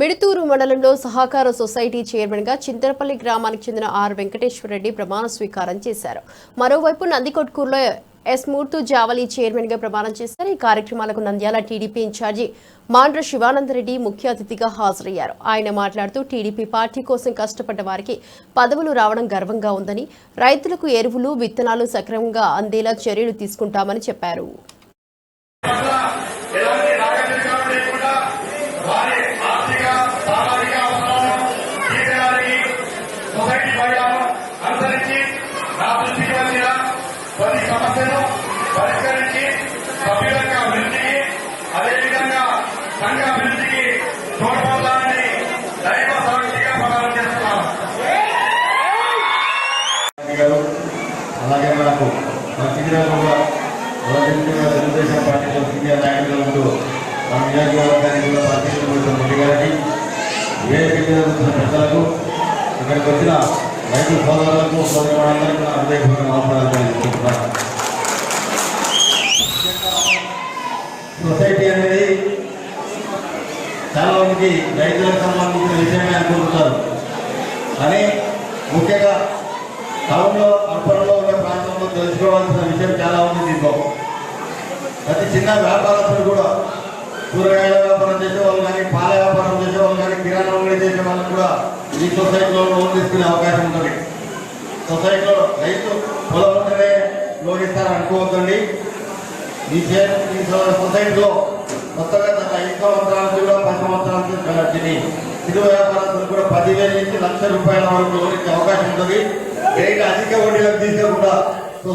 మిడుతూరు మండలంలో సహకార సొసైటీ చైర్మన్గా చింతలపల్లి గ్రామానికి చెందిన ఆర్ వెంకటేశ్వరరెడ్డి ప్రమాణ స్వీకారం చేశారు. మరోవైపు నందికొట్కూరులో ఎస్ మూర్తు జావలి చైర్మన్గా ప్రమాణం చేశారు. ఈ కార్యక్రమాలకు నంద్యాల టీడీపీ ఇన్ఛార్జి మాండ్ర శివానందరెడ్డి ముఖ్య అతిథిగా హాజరయ్యారు. ఆయన మాట్లాడుతూ టీడీపీ పార్టీ కోసం కష్టపడ్డ వారికి పదవులు రావడం గర్వంగా ఉందని రైతులకు ఎరువులు విత్తనాలు సక్రమంగా అందేలా చర్యలు తీసుకుంటామని చెప్పారు. మనకు మన తెలుగుదేశం పార్టీలో సీనియర్ నాయకులు ఉంటూ మన నియోజకవర్గానికి కూడా పరిశీలించిన రెడ్డి గారికి వేదిక వచ్చిన పెద్దలకు ఇక్కడికి వచ్చిన రైతు సోదరులకు సోదరులందరికీ నా హృదయపూర్వక నమస్కారాలు తెలియజేస్తున్నాను సొసైటీ అనేది చాలా మందికి రైతులకు సంబంధించిన విషయమే అనుకుంటున్నారు కానీ ముఖ్యంగా టౌన్లో అర్బన్లో తెలుసుకోవాల్సిన విషయం చాలా ఉంది దీంట్లో. ప్రతి చిన్న వ్యాపారస్తులు కూడా కూరగాయల వ్యాపారం చేసే వాళ్ళు కానీ పాల వ్యాపారం చేసే వాళ్ళు కానీ కిరాణా అంగడి చేసే వాళ్ళకి కూడా ఈ సొసైటీలో లోన్ తీసుకునే అవకాశం ఉంటుంది. సొసైటీలో రైతు పొలం ఉంటేనే లోన్ ఇస్తారని అనుకోవద్దండి. ఈ ఈ సొసైటీలో కొత్తగా గత ఐదు సంవత్సరాలకి కూడా పది సంవత్సరాలకి నుంచి చిరు వ్యాపారస్తులు కూడా పదివేల నుంచి లక్ష రూపాయల వరకు లోన్ ఇచ్చే అవకాశం ఉంటుంది. రేట్ అధిక వడ్డీలకు తీసుకోకుండా